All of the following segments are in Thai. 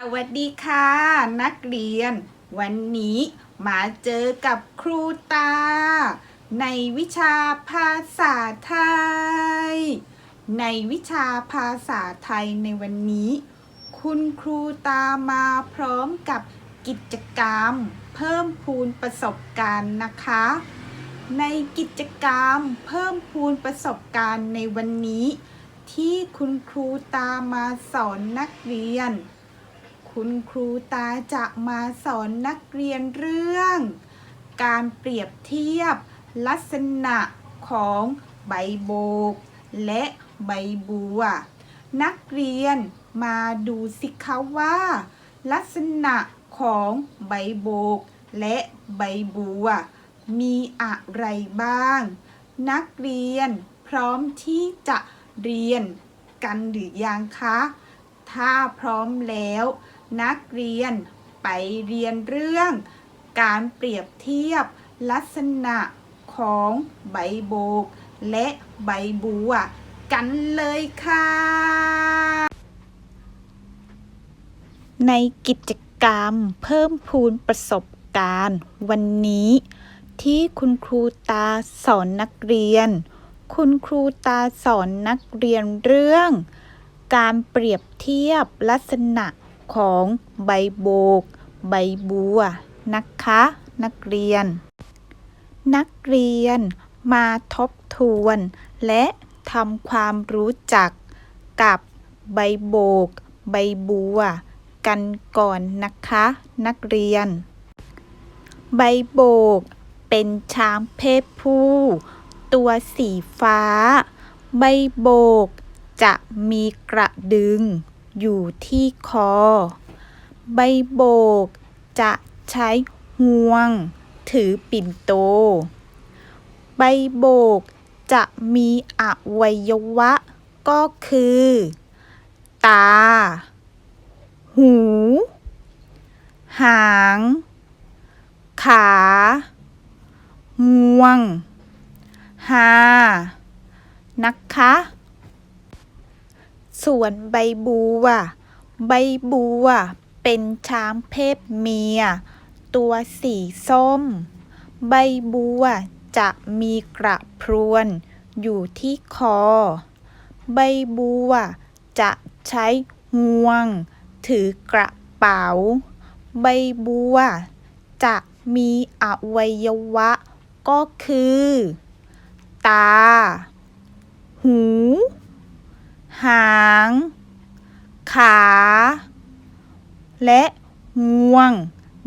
สวัสดีค่ะ นักเรียน วันนี้มาเจอกับครูตา ในวิชาภาษาไทย ในวิชาภาษาไทยในวันนี้ คุณครูตามาพร้อมกับกิจกรรม เพิ่มพูนประสบการณ์นะคะ ในกิจกรรมเพิ่มพูนประสบการณ์ในวันนี้ ที่คุณครูตามาสอนนักเรียน คุณครูตาจะมาสอนนักเรียนเรื่อง การเปรียบเทียบลักษณะของใบโบก และใบบัว นักเรียนมาดูสิคะว่า ลักษณะของใบโบก และใบบัว มีอะไรบ้าง นักเรียนพร้อมที่จะเรียนกันหรือยังคะ ถ้าพร้อมแล้ว นักเรียนไปเรียนเรื่อง การเปรียบเทียบลักษณะของใบโบก และใบบัว กันเลยค่ะ ในกิจกรรมเพิ่มพูนประสบการณ์ วันนี้ที่คุณครูตาสอนนักเรียน คุณครูตาสอนนักเรียนเรื่อง การเปรียบเทียบลักษณะ ของใบโบก ใบบัว นะคะ นักเรียน นักเรียนมาทบทวน และทำความรู้จักกับใบโบก ใบบัว กันก่อนนะคะ นักเรียน ใบโบก เป็นช้างเพศผู้ ตัวสีฟ้า ใบโบก จะมีกระดึง อยู่ที่คอ ใบโบก จะใช้ห่วง ถือปิ่นโต ใบโบก จะมีอวัยวะ ก็คือ ตา หู หาง ขางวงหานะคะ ส่วนใบบัว ใบบัว เป็นช้างเพศเมีย ตัวสีส้ม ใบบัวจะมีกระพรวน อยู่ที่คอ ใบบัว จะใช้ห่วง ถือกระเป๋า ใบบัว จะมีอวัยวะ ก็คือ ตา หู หาง ขา และงวง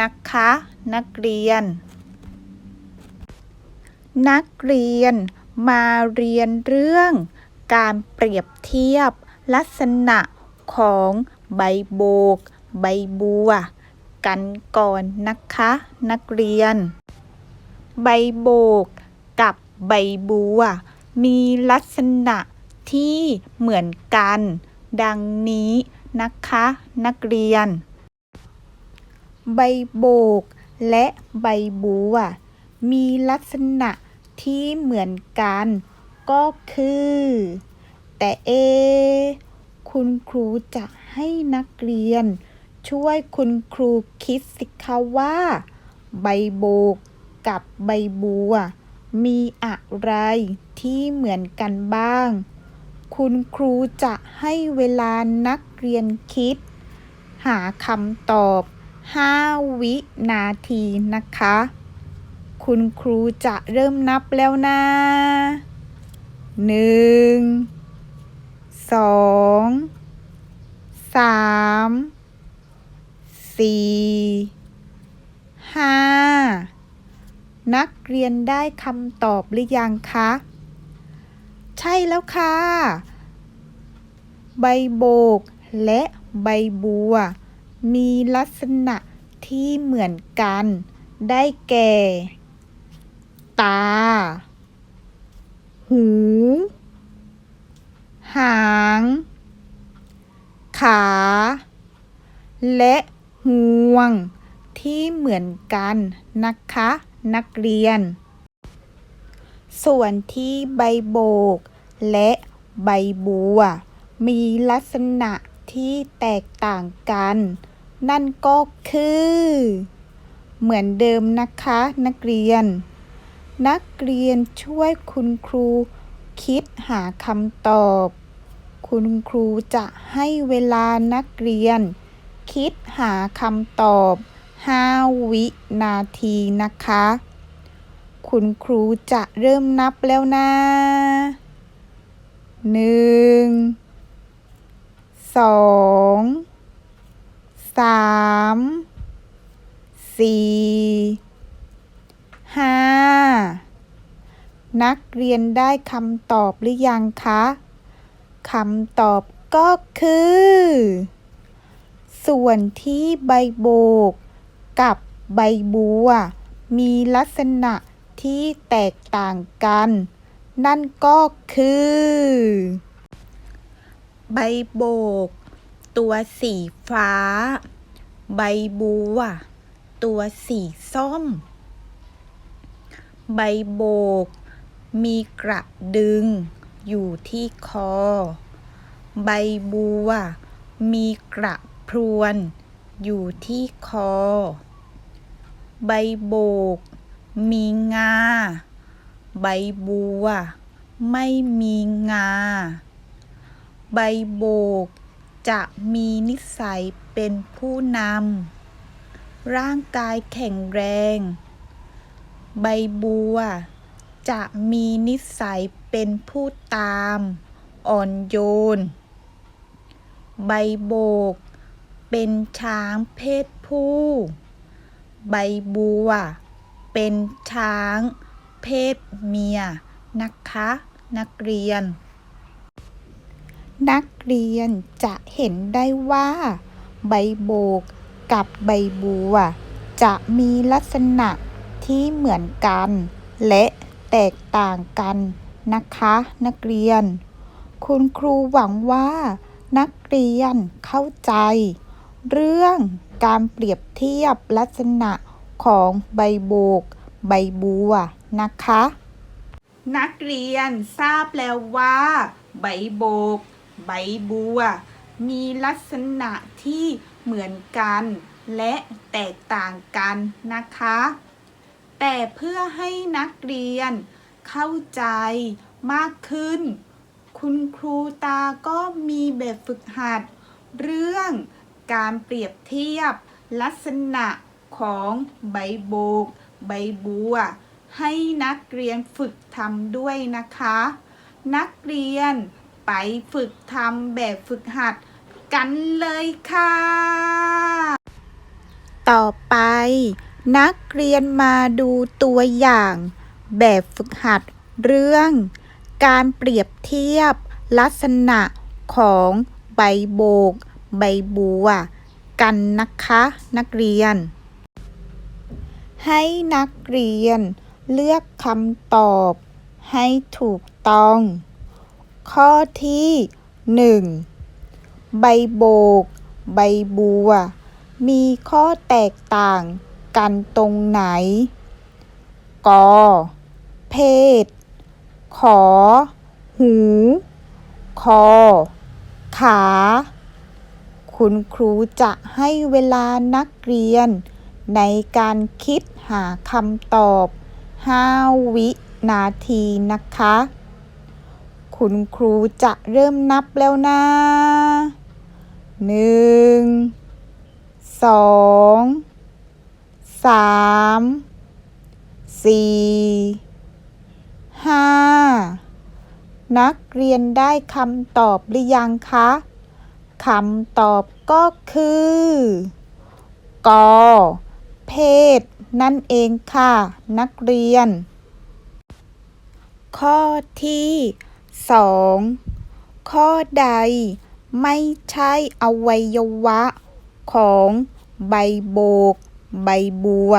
นะคะ นักเรียน นักเรียนมาเรียนเรื่องการเปรียบเทียบลักษณะของใบโบก ใบบัว กันก่อนนะคะ นักเรียน ใบโบกกับใบบัว มีลักษณะ ที่เหมือนกัน ดังนี้นะคะ นักเรียน ใบโบก และใบบัว มีลักษณะที่เหมือนกัน ก็คือ แต่เอ คุณครูจะให้นักเรียน ช่วยคุณครูคิดสิคะว่า ใบโบกกับใบบัว มีอะไรที่เหมือนกันบ้าง คุณครูจะให้เวลานักเรียนคิด หาคำตอบ 5 วินาทีนะคะ คุณครูจะเริ่มนับแล้วนะหนึ่งสองสามสี่ห้านักเรียนได้คำตอบหรือยังคะ ใช่แล้วค่ะ ใบโบกและใบบัว มีลักษณะที่เหมือนกัน ได้แก่ ตา หู หาง ขา และห่วงที่เหมือนกันนะคะ นักเรียน ส่วนที่ใบโบก และใบบัว มีลักษณะที่แตกต่างกัน นั่นก็คือ เหมือนเดิมนะคะนักเรียน นักเรียนช่วยคุณครูคิดหาคำตอบ คุณครูจะให้เวลานักเรียน คิดหาคำตอบ 5 วินาทีนะคะ คุณครูจะเริ่มนับแล้วนะหนึ่งสองสามสี่ห้านักเรียนได้คำตอบหรือยังคะคำตอบก็คือ ส่วนที่ใบโบก กับใบบัว มีลักษณะ ที่แตกต่างกัน นั่นก็คือ ใบโบก ตัวสีฟ้า ใบบัว ตัวสีส้ม ใบโบก มีกระดึง อยู่ที่คอ ใบบัว มีกระพรวน อยู่ที่คอ ใบโบก มีงา ใบบัว ไม่มีงา ใบโบก จะมีนิสัยเป็นผู้นำ ร่างกายแข็งแรง ใบบัว จะมีนิสัยเป็นผู้ตาม อ่อนโยน ใบโบก เป็นช้างเพศผู้ ใบบัว เป็นช้าง เพศเมีย นะคะ นักเรียน นักเรียนจะเห็นได้ว่า ใบโบกกับใบบัว จะมีลักษณะที่เหมือนกัน และแตกต่างกันนะคะ นักเรียน คุณครูหวังว่า นักเรียนเข้าใจ เรื่องการเปรียบเทียบลักษณะ ของใบโบก ใบบัวนะคะ นักเรียนทราบแล้วว่า ใบโบก ใบบัว มีลักษณะที่เหมือนกัน และแตกต่างกันนะคะ แต่เพื่อให้นักเรียนเข้าใจมากขึ้น คุณครูตาก็มีแบบฝึกหัด เรื่องการเปรียบเทียบลักษณะ ของใบโบก ใบบัว ให้นักเรียนฝึกทำด้วยนะคะ นักเรียนไปฝึกทำแบบฝึกหัดกันเลยค่ะ ต่อไป นักเรียนมาดูตัวอย่าง แบบฝึกหัดเรื่อง การเปรียบเทียบลักษณะของใบโบก ใบบัว กันนะคะ นักเรียน ให้นักเรียนเลือกคำตอบให้ถูกต้อง ข้อที่1ใบโบก ใบบัว มีข้อแตกต่างกันตรงไหน ก เพศ ขอ หู คอ ขา คุณครูจะให้เวลานักเรียนในการคิด หาคำตอบ 5 วินาทีนะคะ คุณครูจะเริ่มนับแล้วนะหนึ่งสองสามสี่ห้านักเรียนได้คำตอบหรือยังคะคำตอบก็คือ ก เพศ นั่นเองค่ะ นักเรียน ข้อที่ 2 ข้อใดไม่ใช่อวัยวะ ของใบโบก ใบบัว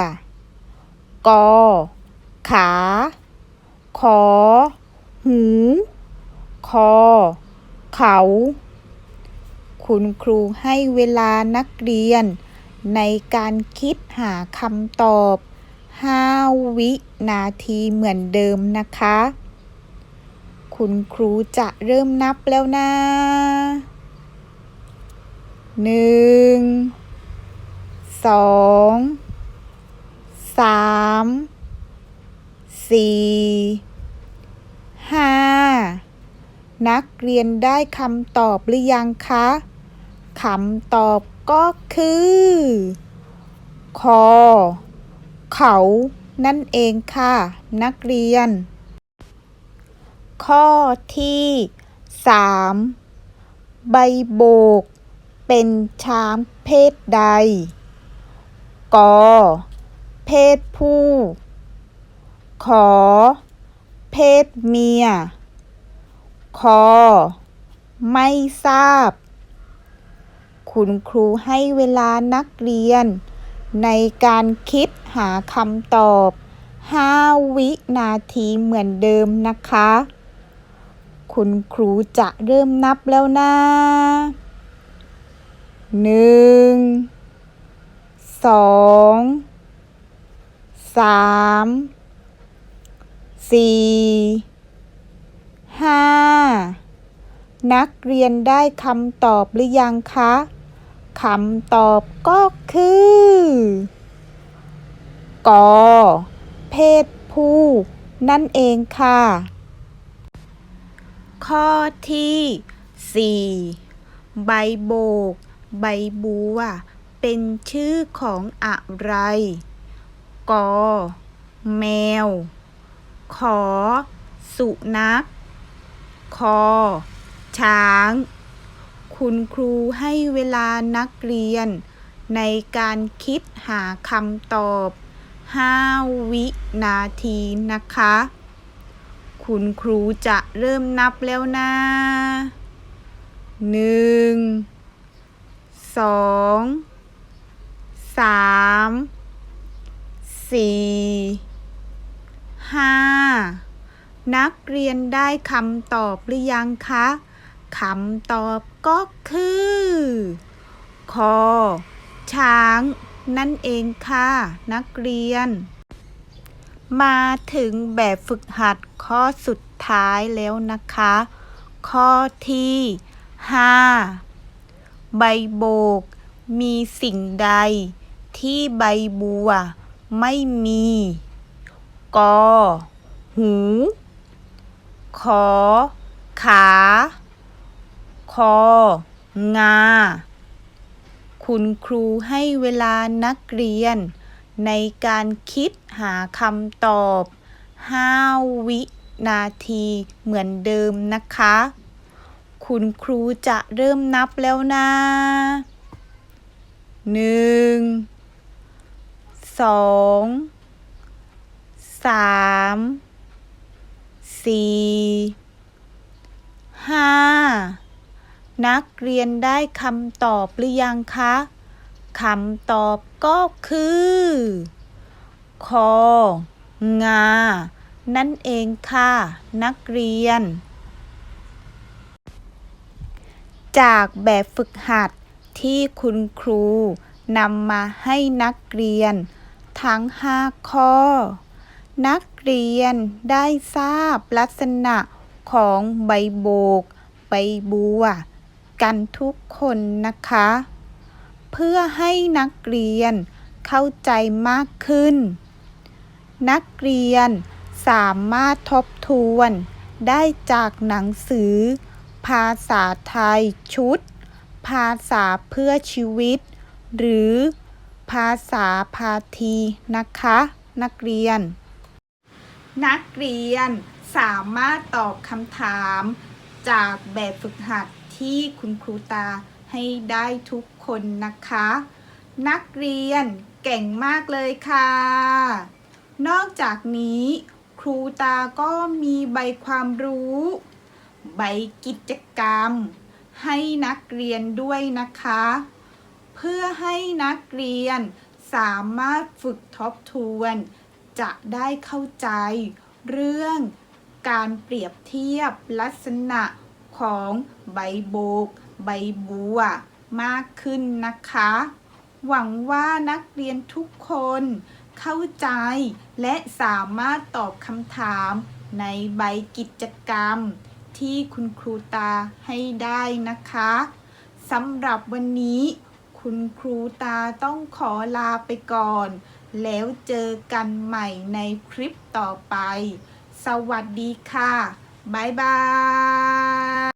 กอ ขา ขอ หู คอ เขา คุณครูให้เวลานักเรียน ในการคิดหาคำตอบ 5 วินาทีเหมือนเดิมนะคะ คุณครูจะเริ่มนับแล้วนะ หนึ่ง สอง สาม สี่ ห้า นักเรียนได้คำตอบหรือยังคะ คำตอบ ก็คือ คอ เขานั่นเองค่ะ นักเรียน ข้อที่สามใบโบก เป็นช้างเพศใดกเพศผู้ ขอ เพศเมีย คอ ไม่ทราบ คุณครูให้เวลานักเรียน ในการคิดหาคำตอบ 5 วินาทีเหมือนเดิมนะคะ คุณครูจะเริ่มนับแล้วนะหนึ่งสองสามสี่ห้านักเรียนได้คำตอบหรือยังคะ คำตอบก็คือกอเพศผู้ นั่นเองค่ะ ข้อที่ 4 ใบโบก ใบบัว เป็นชื่อของอะไรกอแมว ขอ สุนัข คอ ช้าง คุณครูให้เวลานักเรียน ในการคิดหาคำตอบ 5 วินาทีนะคะ คุณครูจะเริ่มนับแล้วนะหนึ่งสองสามสี่ห้านักเรียนได้คำตอบหรือยังคะคำตอบ ก็คือ คอ ช้าง นั่นเองค่ะ นักเรียน มาถึงแบบฝึกหัดข้อสุดท้ายแล้วนะคะ ข้อที่5ใบโบก มีสิ่งใด ที่ใบบัว ไม่มีกหู ขอ ขา คอ งา คุณครูให้เวลานักเรียน ในการคิดหาคำตอบ 5 วินาทีเหมือนเดิมนะคะ คุณครูจะเริ่มนับแล้วนะหนึ่งสองสามสี่ห้า นักเรียนได้คำตอบหรือยังคะคำตอบก็คือ คองา นั่นเองค่ะ นักเรียน จากแบบฝึกหัดที่คุณครูนำมาให้นักเรียน ทั้ง 5 ข้อ นักเรียนได้ทราบลักษณะของใบโบก ใบบัว กันทุกคนนะคะ เพื่อให้นักเรียนเข้าใจมากขึ้น นักเรียนสามารถทบทวนได้จากหนังสือ ภาษาไทยชุด ภาษาเพื่อชีวิต หรือภาษาพาทีนะคะ นักเรียน นักเรียนสามารถตอบคำถามจากแบบฝึกหัด ที่คุณครูตาให้ได้ทุกคนนะคะ นักเรียนเก่งมากเลยค่ะ นอกจากนี้ครูตาก็มีใบความรู้ ใบกิจกรรม ให้นักเรียนด้วยนะคะ เพื่อให้นักเรียนสามารถฝึกทบทวน จะได้เข้าใจ เรื่องการเปรียบเทียบลักษณะ ของใบโบก ใบบัว มากขึ้นนะคะ หวังว่านักเรียนทุกคนเข้าใจและสามารถตอบคำถามในใบกิจกรรมที่คุณครูตาให้ได้นะคะสำหรับวันนี้ คุณครูตาต้องขอลาไปก่อน แล้วเจอกันใหม่ในคลิปต่อไป สวัสดีค่ะ Bye bye.